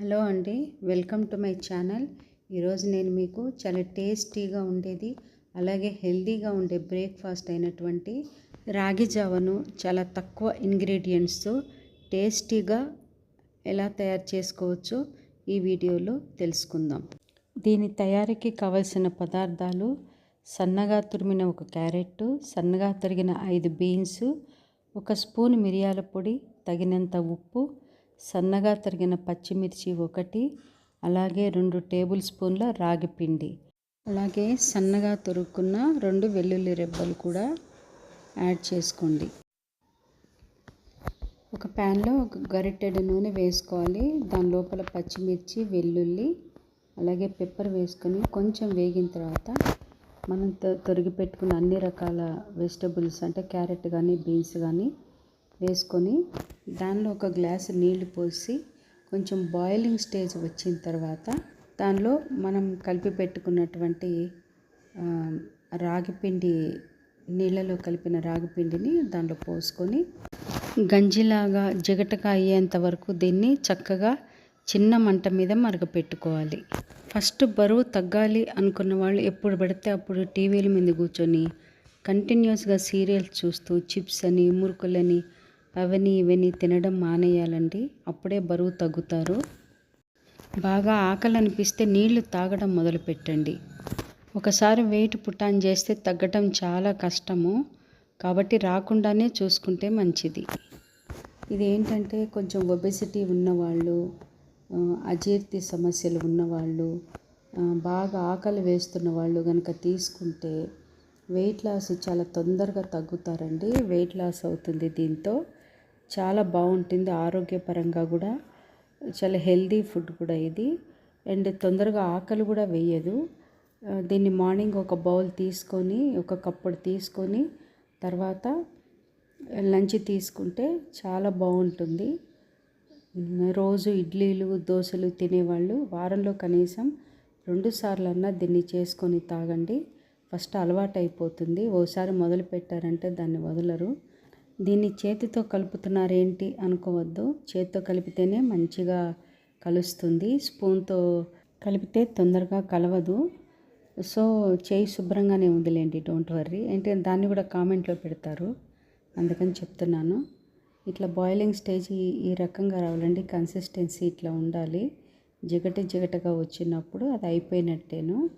Hello అండి welcome to my channel. ఈరోజు నేను మీకు చాలా టేస్టీగా ఉండేది అలాగే హెల్తీగా ఉండే బ్రేక్ఫాస్ట్ అయినటువంటి రాగి జావను చాలా తక్కువ ఇంగ్రీడియంట్స్తో టేస్టీగా ఎలా తయారు చేసుకోవచ్చో ఈ వీడియోలో తెలుసుకుందాం. దీని తయారీకి కావలసిన పదార్థాలు సన్నగా తురిమిన ఒక క్యారెట్ సన్నగా తరిగిన ఐదు బీన్స్ ఒక స్పూన్ మిరియాల పొడి తగినంత ఉప్పు సన్నగా తరిగిన పచ్చిమిర్చి ఒకటి అలాగే రెండు టేబుల్ స్పూన్ల రాగి పిండి. అలాగే సన్నగా తొరుక్కున్న రెండు వెల్లుల్లి రెబ్బలు కూడా యాడ్ చేసుకోండి. ఒక ప్యాన్లో ఒక గరిటెడు నూనె వేసుకోవాలి. దాని లోపల పచ్చిమిర్చి వెల్లుల్లి అలాగే పెప్పర్ వేసుకొని కొంచెం వేగిన తర్వాత మనం తొరిగి పెట్టుకున్న అన్ని రకాల వెజిటబుల్స్ అంటే క్యారెట్ కానీ బీన్స్ కానీ వేసుకొని దానిలో ఒక గ్లాసు నీళ్ళు పోసి కొంచెం బాయిలింగ్ స్టేజ్ వచ్చిన తర్వాత దానిలో మనం కలిపి పెట్టుకున్నటువంటి రాగిపిండి నీళ్ళలో కలిపిన రాగిపిండిని దాంట్లో పోసుకొని గంజిలాగా జిగటగా అయ్యేంత వరకు దీన్ని చక్కగా చిన్న మంట మీద మరగపెట్టుకోవాలి. ఫస్ట్ బరువు తగ్గాలి అనుకున్న వాళ్ళు ఎప్పుడు పడితే అప్పుడు టీవీల మీద కూర్చొని కంటిన్యూస్గా సీరియల్స్ చూస్తూ చిప్స్ అని మురుకులని అవని ఇవని తినడం మానేయాలండి. అప్పుడే బరువు తగ్గుతారు. బాగా ఆకలి అనిపిస్తే నీళ్ళు తాగడం మొదలుపెట్టండి. ఒకసారి వెయిట్ పుటాన్ చేస్తే తగ్గడం చాలా కష్టము. కాబట్టి రాకుండానే చూసుకుంటే మంచిది. ఇది ఏంటంటే కొంచెం ఒబెసిటీ ఉన్నవాళ్ళు అజీర్తి సమస్యలు ఉన్నవాళ్ళు బాగా ఆకలి వేస్తున్న వాళ్ళు కనుక తీసుకుంటే వెయిట్ లాస్ చాలా తొందరగా తగ్గుతారండి. వెయిట్ లాస్ అవుతుంది దీంతో. చాలా బాగుంటుంది ఆరోగ్యపరంగా కూడా. చాలా హెల్దీ ఫుడ్ కూడా ఇది. అండ్ తొందరగా ఆకలి కూడా వేయదు. దీన్ని మార్నింగ్ ఒక బౌల్ తీసుకొని ఒక కప్పుడు తీసుకొని తర్వాత లంచ్ తీసుకుంటే చాలా బాగుంటుంది. రోజు ఇడ్లీలు దోశలు తినేవాళ్ళు వారంలో కనీసం రెండు సార్లన్నా దీన్ని చేసుకొని తాగండి. ఫస్ట్ అలవాటు అయిపోతుంది ఓసారి మొదలు పెట్టారంటే దాన్ని వదలరు. దీన్ని చేతితో కలుపుతున్నారేంటి అనుకోవద్దు. చేతితో కలిపితేనే మంచిగా కలుస్తుంది. స్పూన్తో కలిపితే తొందరగా కలవదు. సో చేయి శుభ్రంగానే ఉందిలేండి డోంట్ వర్రీ. అంటే దాన్ని కూడా కామెంట్లో పెడతారు. అందుకని చెప్తున్నాను. ఇట్లా బాయిలింగ్ స్టేజ్ ఈ రకంగా రావాలండి. కన్సిస్టెన్సీ ఇట్లా ఉండాలి. జిగట జిగటగా వచ్చినప్పుడు అది అయిపోయినట్టేను.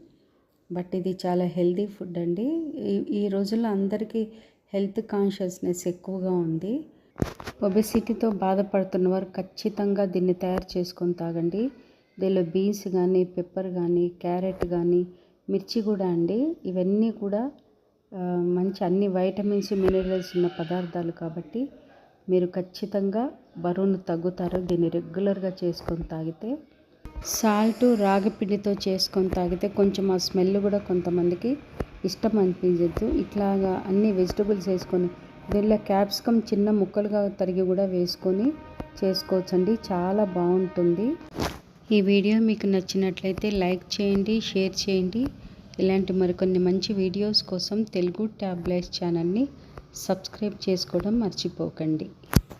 బట్ ఇది చాలా హెల్దీ ఫుడ్ అండి. ఈ ఈ రోజుల్లో అందరికీ హెల్త్ కాన్షియస్నెస్ ఎక్కువగా ఉంది. ఒబెసిటీతో బాధపడుతున్న వారు ఖచ్చితంగా దీన్ని తయారు చేసుకొని తాగండి. దీనిలో బీన్స్ కానీ పెప్పర్ కానీ క్యారెట్ కానీ మిర్చి కూడా అండి. ఇవన్నీ కూడా మంచి అన్ని వైటమిన్స్ మినరల్స్ ఉన్న పదార్థాలు కాబట్టి మీరు ఖచ్చితంగా బరువును తగ్గుతారు. దీన్ని రెగ్యులర్గా చేసుకొని తాగితే సాల్ట్ రాగి పిండితో చేసుకొని తాగితే కొంచెం ఆ స్మెల్ కూడా కొంతమందికి ఇష్టం అనిపించద్దు ఇట్లాగా అన్ని వెజిటబుల్స్ వేసుకొని దీనిలో క్యాప్సికమ్ చిన్న ముక్కలుగా తరిగి కూడా వేసుకొని చేసుకోవచ్చండి. చాలా బాగుంటుంది. ఈ వీడియో మీకు నచ్చినట్లయితే లైక్ చేయండి షేర్ చేయండి. ఇలాంటి మరికొన్ని మంచి వీడియోస్ కోసం తెలుగు ట్యాబ్లెట్స్ ఛానల్ని సబ్స్క్రైబ్ చేసుకోవడం మర్చిపోకండి.